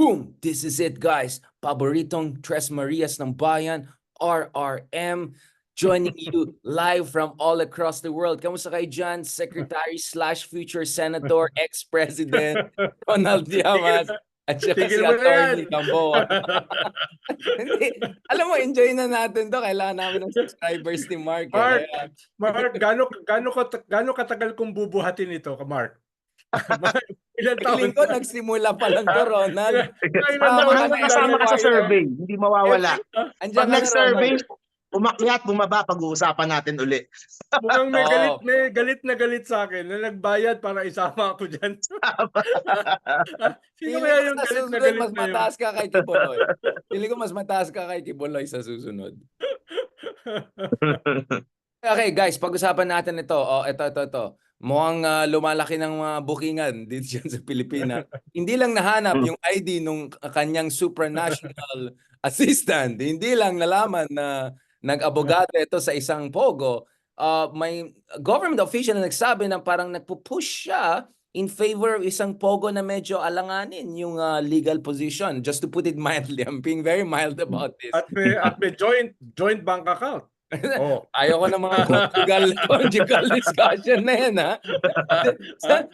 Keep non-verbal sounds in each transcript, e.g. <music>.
Boom! This is it, guys. Paboritong Tres Marias ng Bayan, RRM, joining you <laughs> live from all across the world. Kamusta kayo dyan? Secretary slash future Senator, <laughs> ex-President Ronald Diamas, at saka si Tigil na Atty. Gamboa. <laughs> Alam mo, enjoy na natin to. Kailangan namin ng subscribers ni Mark. eh. Mark, Kaya- Mark, gaano ka gaano katagal kong bubuhatin ito, ka Mark? Ilan taon? Ko nagsimula pa lang <laughs> to, Ronald. Na kasama ka sa survey, hindi mawawala. Andiyan Pag nag-survey, umakyat, bumaba, pag-uusapan natin uli. <laughs> Mukhang may galit, may galit na galit sa akin na nagbayad para isama ako dyan. <laughs> Sino kaya ko yung galit na galit mas na yun? mataas ka kay Kibuloy. Feeling ko mas mataas ka kay Kibuloy sa susunod. Okay guys, pag-usapan natin ito. Oh, ito, ito, ito. Mukhang ah, lumalaki ng mga bookingan <laughs> dito dyan sa Pilipinas. <laughs> Hindi lang nahanap yung ID nung kanyang supranational <laughs> assistant. Hindi lang nalaman na nag-abogado ito sa isang pogo. Ah, may government official na nagsabi na parang nagpo-push siya in favor of isang pogo na medyo alanganin yung ah, legal position. Just to put it mildly, I'm being very mild about this. At may, at may joint joint bank account. Oh. <laughs> Ayoko ng mga <laughs> conjugal, conjugal discussion na yan, ha? <laughs> Sen-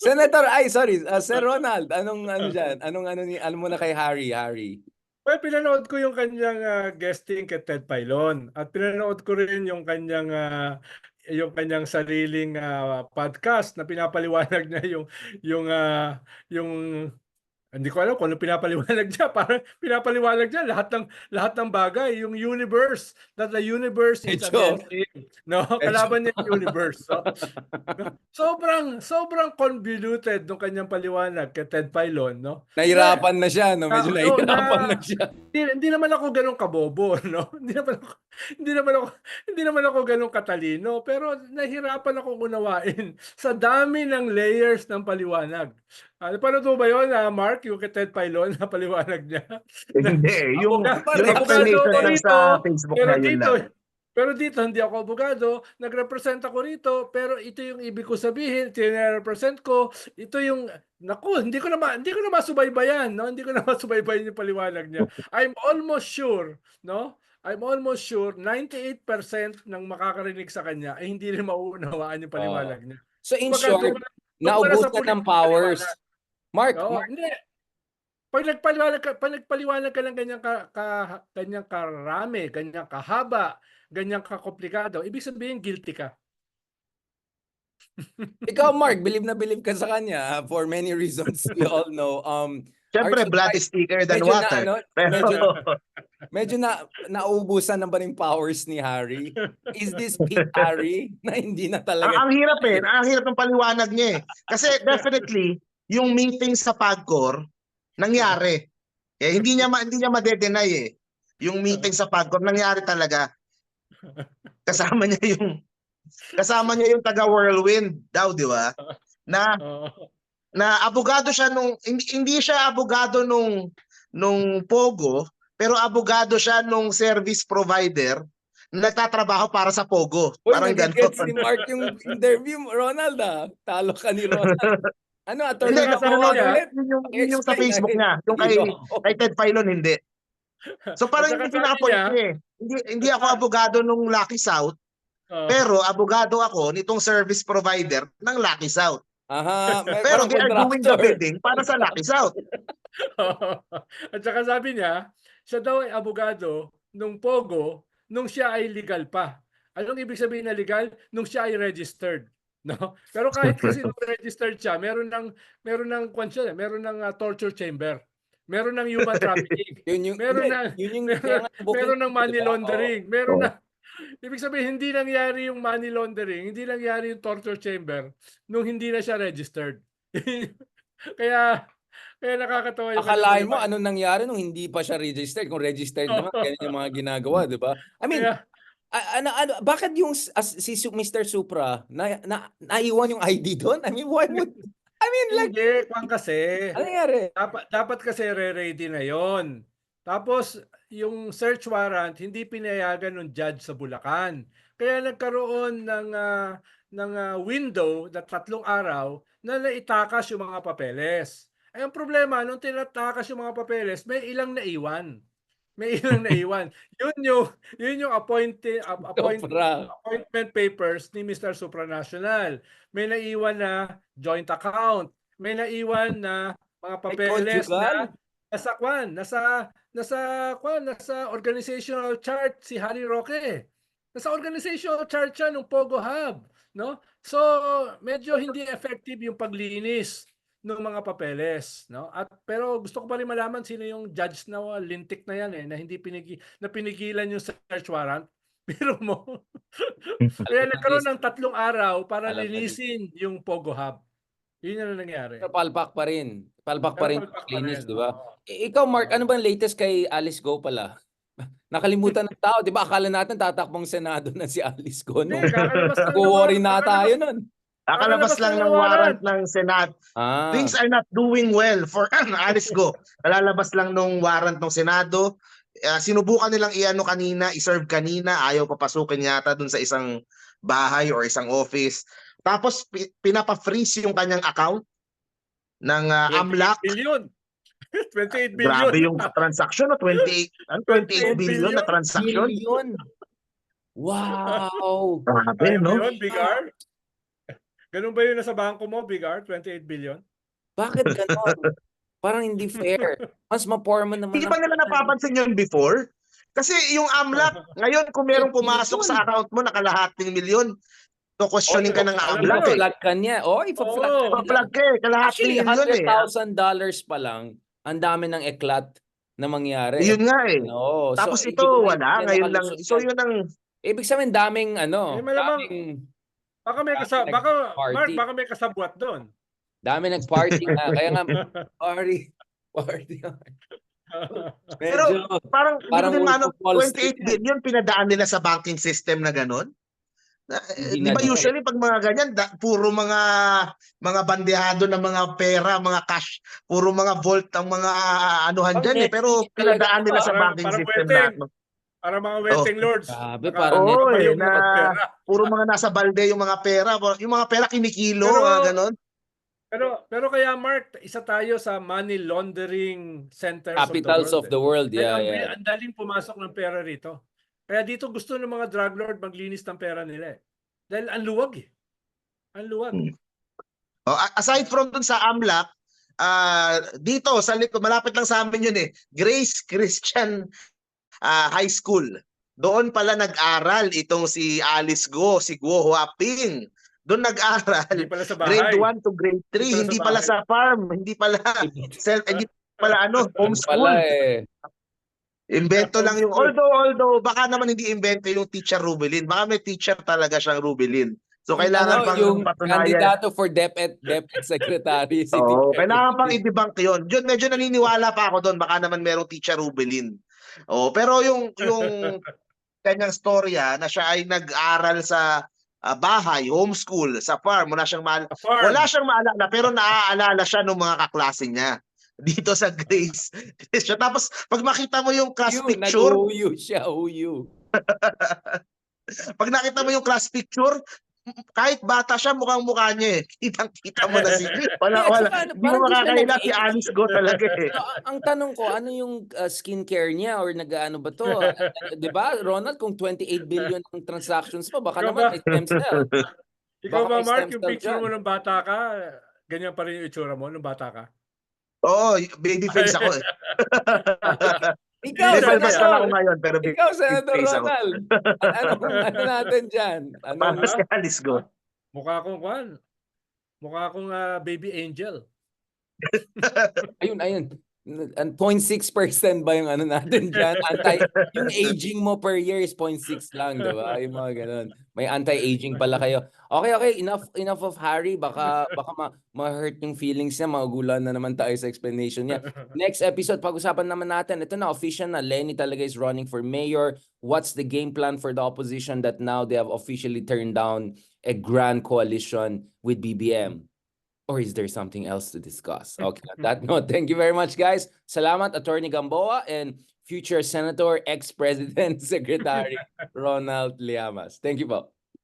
Senator, ay, sorry, uh, Sir Ronald, anong ano dyan? Anong ano ni, ano mo na kay Harry, Harry? Well, pinanood ko yung kanyang ah, guesting kay Ted Pailon at pinanood ko rin yung kanyang ah, yung kanyang sariling ah, podcast na pinapaliwanag niya yung yung ah, yung hindi ko alam kung ano pinapaliwanag <laughs> niya. Parang pinapaliwanag niya lahat ng lahat ng bagay, yung universe, that the universe is Medyo- against him. No, kalaban niya yung universe. So, sobrang sobrang convoluted nung kanyang paliwanag kay Ted Pailon, no? Nahirapan na siya, no? Medyo Ah, nahirapan na- na siya. hindi, hindi naman ako ganun kabobo, no? <laughs> Hindi naman ako hindi naman ako hindi naman ako ganun katalino, pero nahirapan akong unawain <laughs> sa dami ng layers ng paliwanag. Ano pa ba 'yon, ah, Mark, yung kay Ted Pailon <laughs> na paliwanag niya? Hindi, <laughs> yung, Abogado yung explanation lang sa Facebook Pero na yun dito, lang. pero dito hindi ako abogado, nagrepresent ako rito, pero ito yung ibig ko sabihin, tine-represent ko, ito yung naku, hindi ko na ma, hindi ko na masubaybayan, no? Hindi ko na <laughs> masubaybayan yung paliwanag niya. I'm almost sure, no? I'm almost sure 98% ng makakarinig sa kanya ay hindi rin mauunawaan yung paliwanag niya. So in Kumbaga, short, naubusan ng powers. paliwanag. Mark, Oo, Mark, hindi. Pag nagpaliwanag ka, pag nagpaliwanag ka ng ganyang ka, ka ganyang karami, ganyang kahaba, ganyang kakomplikado, ibig sabihin guilty ka. <laughs> ikaw Mark, believe na believe ka sa kanya ah, for many reasons we all know. Um, Siyempre, you blood is thicker than medyo na, water. ano, Pero, medyo, <laughs> medyo na nauubusan na ba ng powers ni Harry? Is this Pete Harry <laughs> na hindi na ang, talaga ang hirap eh. Ang hirap ng paliwanag niya eh. Kasi definitely, yung meeting sa PAGCOR, nangyari. Eh, hindi niya ma, hindi niya madedenay eh. Yung meeting sa PAGCOR, nangyari talaga. <laughs> Kasama niya yung kasama niya yung taga Whirlwind daw, di ba? Na na abogado siya nung hindi, hindi siya abogado nung nung Pogo, pero abogado siya nung service provider na nagtatrabaho para sa Pogo. Uy, Parang nagigets gano'n. ni Mark yung <laughs> interview Ronald ah. Talo ka ni Ronald. <laughs> Ano, attorney Hindi, na kasi po yun, ulit? yun yung, yun yung sa Facebook na- niya. Yung kay, kay Ted Filon, hindi. So parang sabi pinaka-point niya- niya eh. Hindi, hindi ako abogado nung Lucky South, Oo. pero abogado ako nitong service provider ng Lucky South. Aha, may, Pero they are doing the contractor. bidding para sa Lucky South. <laughs> At saka sabi niya, siya daw ay abogado nung Pogo nung siya ay legal pa. Anong ibig sabihin na legal? Nung siya ay registered. No? Pero kahit <laughs> kasi registered siya, meron ng meron ng kwan siya, meron ng ah, torture chamber. Meron ng human <laughs> trafficking. Yun yung, Meron na- yun yung, <laughs> meron- booking meron ng money laundering. Meron Oo. na Ibig sabihin hindi nangyari yung money laundering, hindi nangyari yung torture chamber nung hindi na siya registered. kaya kaya nakakatawa yung Akalain mo anong nangyari nung hindi pa siya registered? Kung registered naman, ganyan yung mga ginagawa, di ba? I mean, a- ano, ano, bakit yung as, si Mr. Supra, na, na, naiwan yung ID doon? I mean, why would, I mean, like, Hindi, kwan kasi. ano nangyari? Dapat, dapat kasi re-ready na yon. Tapos, yung search warrant, hindi pinayagan ng judge sa Bulacan. Kaya nagkaroon ng, ah, ng ah, window na tatlong araw na naitakas yung mga papeles. Eh, ang problema, nung tinatakas yung mga papeles, may ilang naiwan. May ilang <laughs> naiwan. Yun yung, yun yung appointed, appoint, Sobra. appointment papers ni Mr. Supranational. May naiwan na joint account. May naiwan na mga papeles na nasa kwan, nasa nasa kwan, nasa organizational chart si Harry Roque. Nasa organizational chart siya ng Pogo Hub, no? So, medyo hindi effective yung paglinis ng mga papeles, no? At pero gusto ko pa rin malaman sino yung judge na uh, lintik na yan eh na hindi pinigi na pinigilan yung search warrant. <laughs> Pero mo. <laughs> Kaya nagkaroon ng tatlong araw para Alam na linisin yung Pogo Hub. Yun yung nangyari. Pero palpak pa rin. Palpak pa rin. Palpak pa Linis, rin, di ba? I- Ikaw, Mark, ano ba ang latest kay Alice Go pala? <laughs> Nakalimutan ng tao, di ba? Akala natin tatakbong Senado na si Alice Go. No? Naman- na tayo nun. Kakalabas lang ng warrant ng Senate. Ah, Things are not doing well for Alice Go. Kalalabas lang nung warrant ng Senado. Ah, sinubukan nilang iano kanina, iserve kanina, ayaw papasukin yata dun sa isang bahay or isang office. Tapos pi- pinapa-freeze yung kanyang account ng ah, 28 AMLAC. billion. <laughs> 28 billion. Grabe yung transaction, no? 28, ano, 28 billion na transaction. million. Wow. Grabe, no? yun, Big R? Ganun ba yun nasa bangko mo, Big R? 28 billion? Bakit ganon? <laughs> Parang hindi fair. Mas ma-forma naman. Hindi ba nila napapansin yun before? Kasi yung AMLAC, <laughs> ngayon kung merong pumasok sa account mo na kalahating milyon, to questioning ka ng AMLAC eh. Flag ka niya. Oh, ipa-flag Oo. ka Pa-plug ka eh, Actually, kalahating milyon eh. $100,000 pa lang, ang dami ng eklat na mangyari. Yun nga eh. No. Tapos so, ito, ibig wala. Ngayon lang. So yun ang... Ibig sabihin, daming ano, Eh, malamang- daming, Baka may Baka kasab baka nag-party. Mark, baka may kasabwat doon. dami nag-party na. Kaya nga, <laughs> party, party. <laughs> Pero, Medyo, Parang, Parang din Wolf ano, of Wall 28 Street. billion pinadaan nila sa banking system na gano'n. Na, eh, Hindi di ba na- usually pag mga ganyan, da, puro mga mga bandehado ng mga pera, mga cash, puro mga vault ang mga anuhan Pag dyan eh. net- Pero pinadaan nila sa Parang- banking parang system no? Para mga wedding lords. Grabe, Naka- parang Oo, nakabayong eh, na pera. Puro mga nasa balde yung mga pera. Yung mga pera kinikilo, Pero- mga gano'n. Pero pero kaya Mark, isa tayo sa money laundering centers capitals of of the world. the world. eh. Yeah, ang, yeah. ang daling pumasok ng pera rito. Kaya dito gusto ng mga drug lord maglinis ng pera nila eh. Dahil ang luwag eh. Ang luwag. Hmm. Oh, aside from dun sa AMLAC, ah dito sa likod, malapit lang sa amin yun eh, Grace Christian ah, High School. Doon pala nag-aral itong si Alice Go, si Guo Huaping. Doon nag-aral. pala. Grade 1 to grade 3, Hindi hindi pala pala sa farm, hindi pala self, hindi pala ano, Pala homeschool. eh. Invento lang yung, although, although, baka naman hindi invento yung teacher Rubilin. Baka may teacher talaga siyang Rubilin. So, kailangan Ano, pang yung patunayan. kandidato for DepEd, DepEd <laughs> Secretary. Si Teacher kailangan pang i-debunk yun. Yun, medyo naniniwala pa ako doon. Baka naman merong teacher Rubelin. Oh, pero yung <laughs> yung kanyang storya na siya ay nag-aral sa ah, bahay, homeschool, sa farm, wala siyang maal- Sa farm. wala siyang maalala pero naaalala siya ng mga kaklase niya <laughs> dito sa Grace. Siya tapos pag makita mo yung class Yung picture, Nag-OU siya, OU. <laughs> pag nakita mo yung class picture, kahit bata siya, mukhang-mukha niya eh. <laughs> Kitang-kita mo na si... Wala, wala. Hindi mo makakaila si. Alice Go talaga eh. <laughs> So, ang tanong ko, ano yung uh, skincare niya or nag-ano ba to? Uh, <laughs> 'Di ba, Ronald, kung 28 billion ang transactions mo, baka Ikaw naman ba? may stem cell. Ikaw ba Mark, yung picture dyan. mo nung bata ka, ganyan pa rin yung itsura mo nung bata ka? Oo, baby face ako eh. Ikaw, Senador. lang ako ngayon, pero Ikaw, Senador. Ronald. Ano, ano natin dyan? Ano, Paano si Alice Go? Mukha akong kwan. Mukha akong ah, baby angel. ayun, ayun. Ang 0.6% ba yung ano natin <laughs> dyan? Anti, yung aging mo per year is 0.6 lang, di ba? Yung mga ganun. May anti-aging pala kayo. Okay, okay. Enough enough of Harry. Baka, baka ma- ma-hurt yung feelings niya. Magugulan na naman tayo sa explanation niya. Next episode, pag-usapan naman natin. Ito na, official na. Lenny talaga is running for mayor. What's the game plan for the opposition that now they have officially turned down a grand coalition with BBM? Or is there something else to discuss? Okay, on that <laughs> note, thank you very much, guys. Salamat, Attorney Gamboa and future Senator, ex-President, <laughs> Secretary <laughs> Ronald Llamas. Thank you po.